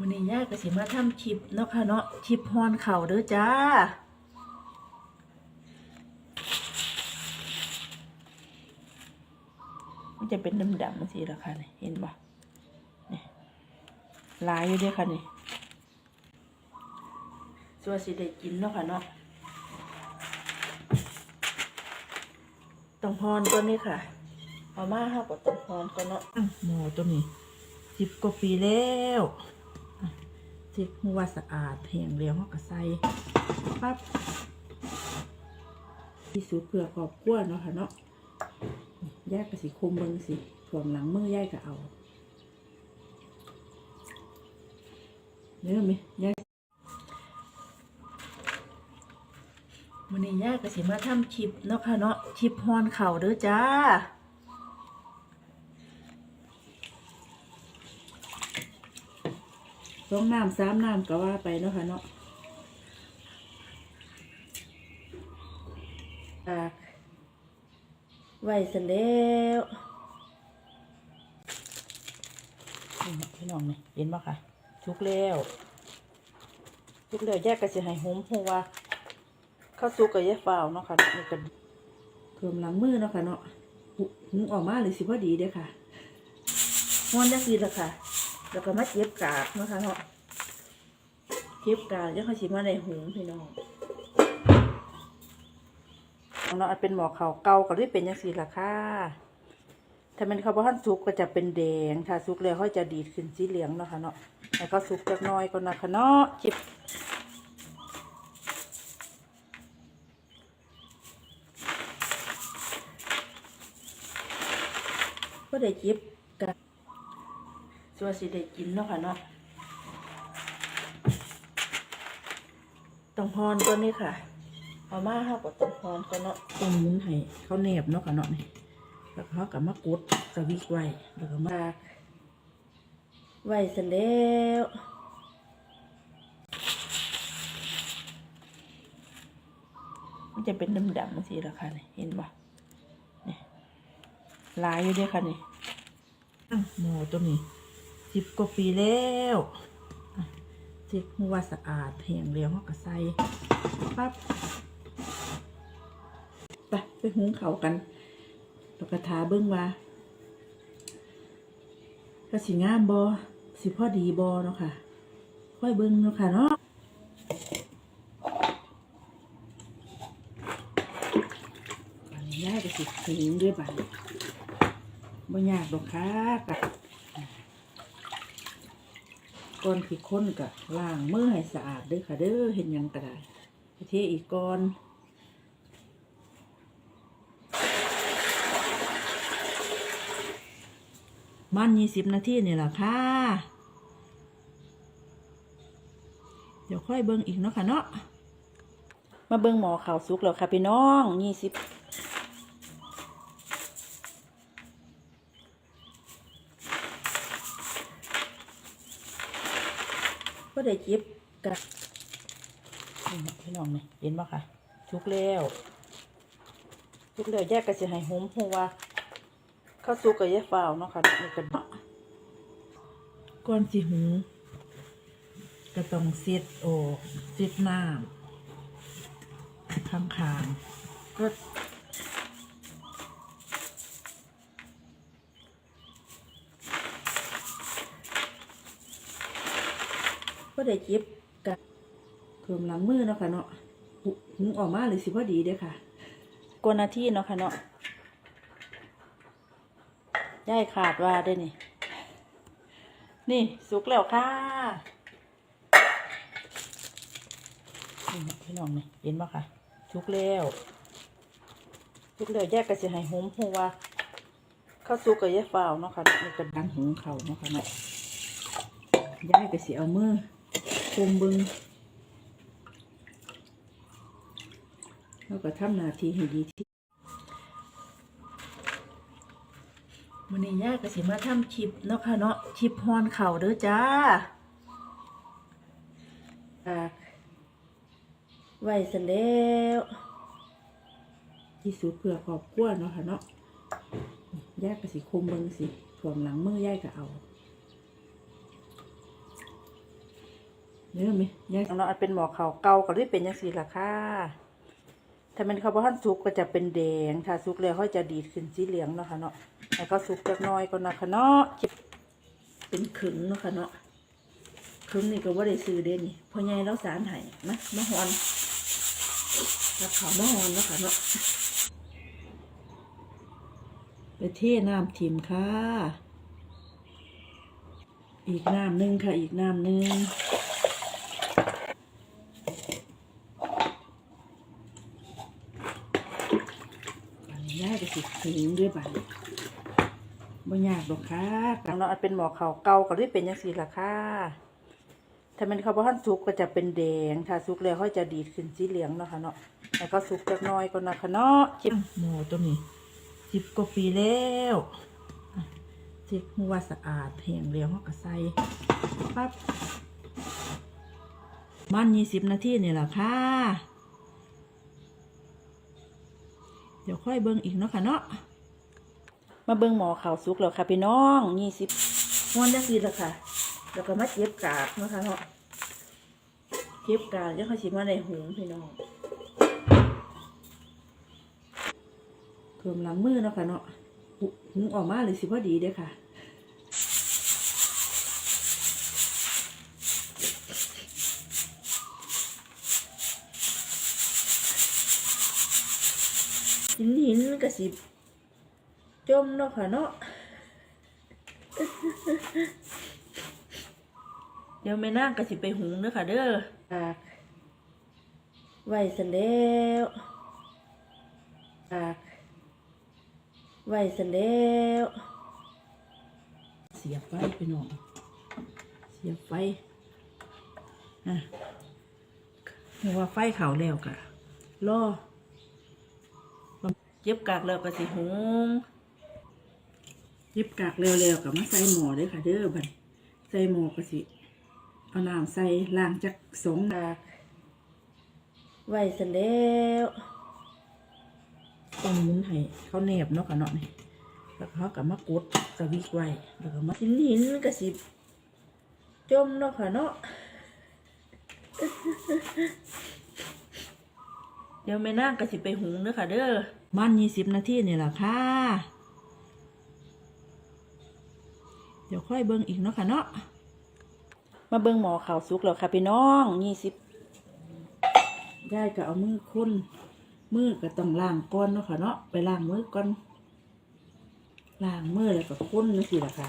วันนี้ย่าก็สิมาทำชิปเนาะค่ะเนาะชิปฮอนเข่าเด้อจ้ามันจะเป็นดำๆมันสิละค่ะนี่เห็นปะนี่ลายอยู่ด้วยค่ะนี่ส่วนสิได้กินเนาะค่ะเนาะต้องพรตัวนี้ค่ะเอามาห้ากับต้องพรตัวเนาะอื้อหมูตัวนี้สิบกว่าปีแล้ว สิบหัวสะอาดแห้งเรียวเขาก็ใส่ปั๊บที่สุดเพื่อครอบครัวเนาะค่ะเนาะแยกกับสีคุมเบิงสิถ่วงหลังมือแยกกับเอาเนื้อไหมแยกมันนี้แยกกับสีมาทำชิปเนาะค่ะเนาะชิปฮอนเข่าเด้อจ้า สองน้ำสามน้ำก็ว่าไปเนาะค่ะเนาะตากไว้เสร็จแล้วนี่พี่น้องนี่เห็นปะคะชุกแล้วชุกแล้วแยกกันสิให้หอมเพราะว่าข้าวซุกกับยายฟ้าวเนาะค่ะนี่กันเพิ่มหลังมือเนาะค่ะเนาะหุหุงออกมาเลยสิพอดีเด้อค่ะม้วนจังสีละค่ะ แล้วก็มาเจ็บกากนะคะเนาะเจ็บกากแล้วเขาสิมาในหุงพี่น้องเนาะอันเป็นหมอเขาวเก่าก็เลยเป็นยังสีล่ะค่ะถ้าเป็นข้าวบ้านสุกก็จะเป็นแดงถ้าสุกแล้วเขาจะดีดขึ้นสีเหลืองเนาะค่ะเนาะแล้วก็สุกจักน้อยก็นะคะเนาะจิบก็ได้จิบ ส่วสิได้กินเนาะค่ะเนาะต้องพรตัวนี้ค่ะเอามาห้ากับต้นหอมก็เนาะต้มมุนให้เขาแนบเนาะกันเนาะนี่แล้วเขากับมะกรูดสวิกไว้แล้วก็มาไว้เสร็จแล้วมันจะเป็นดำๆมันสิละค่ะนี่เห็นปะนี่ลายอยู่ด้วยค่ะนี่หมูตัวนี้ สิบกว่าปีแล้วอะสิบหัวสะอาดแห้งเรียวเขาก็ใส่ปั๊บไปไปหุงเขากันปกทาเบิ้งว่าก็สิงามบอสิพ่อดีบอเนาะค่ะ ค่อยเบิ้งเนาะค่ะเนาะอันนี้ย่ายก็สิหุงด้วยบัดบ่ยากดอกค่ะกะ ก่อนที่คนกะล้างมือให้สะอาดด้อค่ะเด้อเห็นยังก็ไดเทอีกก่อนมันยี่สิบนาทีนี่แหละค่ะ เดี๋ยวค่อยเบิ้งอีกเนาะค่ะเนาะ มาเบิ้งหมอข่าวสุกแล้วค่ะพี่น้องยี่สิบ ก็ได้จิบกันนี่พี่น้องนี่เห็นปะค่ะชุกแล้วชุกแล้วแยกกันสิให้หอมเพราะว่าข้าวซุกกับยายฟ้าวเนาะค่ะนี่กันก่อนสิหูก็ต้องเซ็ดโอกเซ็ดน้ำข้างคางๆก็ ได้เจ็บกันเพิ่มหลังมือเนาะค่ะเนาะหุหุงออกมาเลยสิพอดีเด้อค่ะกวนาทีเนาะค่ะเนาะย่ายขาดว่าได้นี่ นี่สุกแล้วค่ะนี่พี่น้องนี่เห็นปะค่ะสุกแล้วสุกแล้วแยกกันสิให้หอมเพราะว่าข้าวสุกกับยายฟ้าวเนาะค่ะนี่กันดังหุงเขาเนาะค่ะเนาะย่ายก็สิเอามือ คมเบึงแล้วก็ทำนาทีให้ดีที่วันนี้ยากก็สิมาทำชิปเนาะค่ะเนาะชิปฮอนเข่าเด้อจ้าตากไว้เสร็จแล้วที่สุดเพื่อครอบครัวเนาะค่ะเนาะยาก็สิคมเบิงสิถ่วงหลังมือยายก็เอา เยอะไหมยายเนาะอันเป็นหมอเขาวเก่าก็เลยเป็นยังสี่ล่ะค่ะถ้ามันเขาวบ่ทันสุกก็จะเป็นแดง ถ้าสุกแล้วเขาจะดีดขึ้นสีเหลืองเนาะค่ะเนาะแล้วก็สุกจักหน้อยก็นะคะเนาะเป็นขึงเนาะค่ะเนาะขึงนี่ก็ว่าได้ซื้อเด้นี่พ่อใหญ่เราสารให้มามาหอนแล้วเขาวมาหอนเนาะค่ะเนาะไปเทน้ำทิมค่ะ อีกน้ำหนึ่งค่ะ อีกน้ำหนึ่งอันนี้ได้ไป สิถึงด้วยบัตรบ่ยากดอกค่ะกังเนาะอันเป็นหมอเขาวเก่าก็เลยเป็นยังสี่ล่ะค่ะถ้ามันเขาวบ่ทันสุกก็จะเป็นแดง ถ้าสุกแล้วเขาจะดีดขึ้นสีเหลืองเนาะค่ะเนาะแล้วก็สุกจักหน้อยก็นะคะเนาะจิบหมูตัวนี้สิบกว่าปีแล้วอะเช็คหัวาสะอาดแห้งเรียวเขาก็ใส่ปั๊บมันยี่สิบนาทีนี่แหละค่ะ ดี๋ยวค่อยเบิ่งอีกเนาะค่ะเนาะ มาเบิ่งหมอข่าวสุกแล้วค่ะพี่น้องยี่สิบม้วนจังสีแล้วค่ะ แล้วก็มาเจ็บกาบเนาะคะเนาะเจ็บกาบแล้วเขาชิมาในหูพี่น้องเพิ่มหลังมือเนาะค่ะเนาะหุหุงออกมาเลยสิพอดีเด้อค่ะ สิบจมเนาะค่ะเนาะเดี๋ยวแม่นางกระสิไปหุงเด้อค่ะ เด้อตากไว้สันแล้วตากไว้สันแล้ว เสียบไฟไปหน่อยเสียบไฟอะเรียกว่าไฟเขาแล้วกะรอเย็บกากแล้วก็สิหงเย็บกากเร็วๆกับมาใส่หมอเด้อค่ะเด้อบัดใส่หมอก็สิเอาน้ำใส่ล้างจักสองกากไว้เสร็จแล้วต้องมุนให้เขาแนบเนาะค่ะเนาะนี่แล้วก็เขากับมากดสวิตช์ไว้แล้วก็มาหินหินก็สิจมเนาะค่ะเนาะ ดี๋ยวแม่นางก็สิไปหุงเด้อค่ะ เด้อมันยี่สิบนาทีนี่แหละค่ะ เดี๋ยวค่อยเบิ่งอีกเนาะค่ะเนาะมาเบิ่งหมอข่าวสุกแล้วค่ะพี่น้องยี่สิบได้ก็เอามือคุ้นมือก็ต้องล้างก้อนเนาะค่ะเนาะไปล้างมือก่อนล้างมือแล้วก็คุ้นนี่สิล่ะค่ะ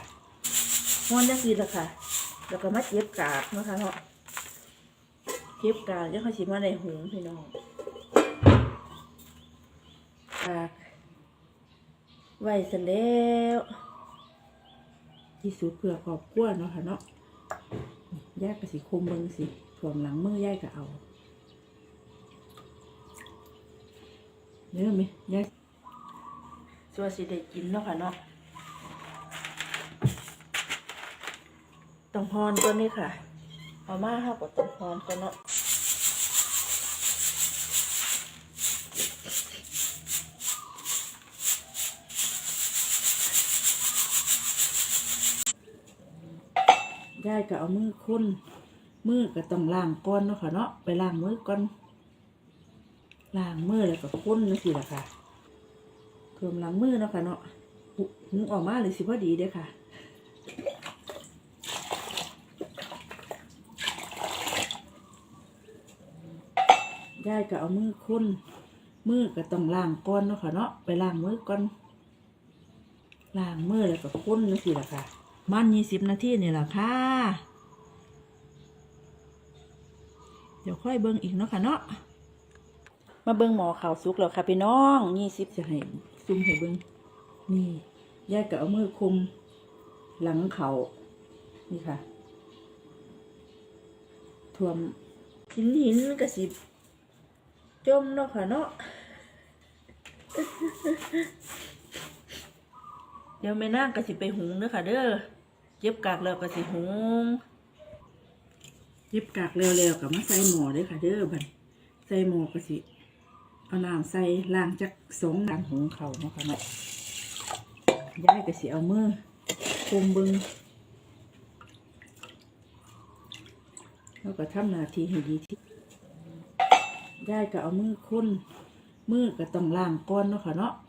ม้วนจังสิล่ะค่ะ แล้วก็มาเจ็บกากเนาะค่ะเนาะเจ็บกากแล้วเขาสิมาในหุงพี่น้องตาก ไว้เสร็จแล้วที่สุดเพื่อครอบครัวเนาะค่ะเนาะยายก็สิคุมเบิงสิถ่วมหลังมือยายก็เอาเนื้อไหมยายส่วนสิได้กินเนาะค่ะเนาะต้องพรตัวนี้ค่ะเอามาห้ากับต้องพรตัวเนาะ ก็เอามือคุ้นมือก็ต้องล้างก้อนเนาะค่ะเนาะไปล้างมือก่อนล้างมือแล้วก็คุ้นนี่สิละค่ะเพิ่มล้างมือเนาะค่ะเนาะหุงออกมาเลยสิพอดีเด้อค่ะยายก็เอามือคุ้นมือก็ต้องล้างก้อนเนาะค่ะเนาะไปล้างมือก่อนล้างมือแล้วก็คุ้นนี่สิละค่ะ มันยี่สิบนาทีนี่แหละค่ะเดี๋ยวค่อยเบิ่งอีกเนาะค่ะเนาะมาเบิ่งหมอข่าวสุกแล้วค่ะพี่น้องยี่สิบจะให้ซุ่มให้เบิ่งนี่ยายก็เอามือคุมหลังเขานี่ค่ะท่วมหินหินกระสิบจมเนาะค่ะเนาะเดี๋ยวแม่นางก็สิไปหุงเด้อค่ะเด้อ เย็บกากแล้วก็สิหุงเย็บกากแล้วๆก็มาใส่หม้อเด้อค่ะเด้อบัดใส่หม้อก็สิเอาน้ำใส่ล้างจักสองล้างหุงเขาเนาะค่ะเนาะยายก็สิเอามือคุมบึงเราก็ทำนาทีให้ดีที่ยายก็เอามือคุ้นมือก็ต้องล้างก้อนเนาะค่ะเนาะ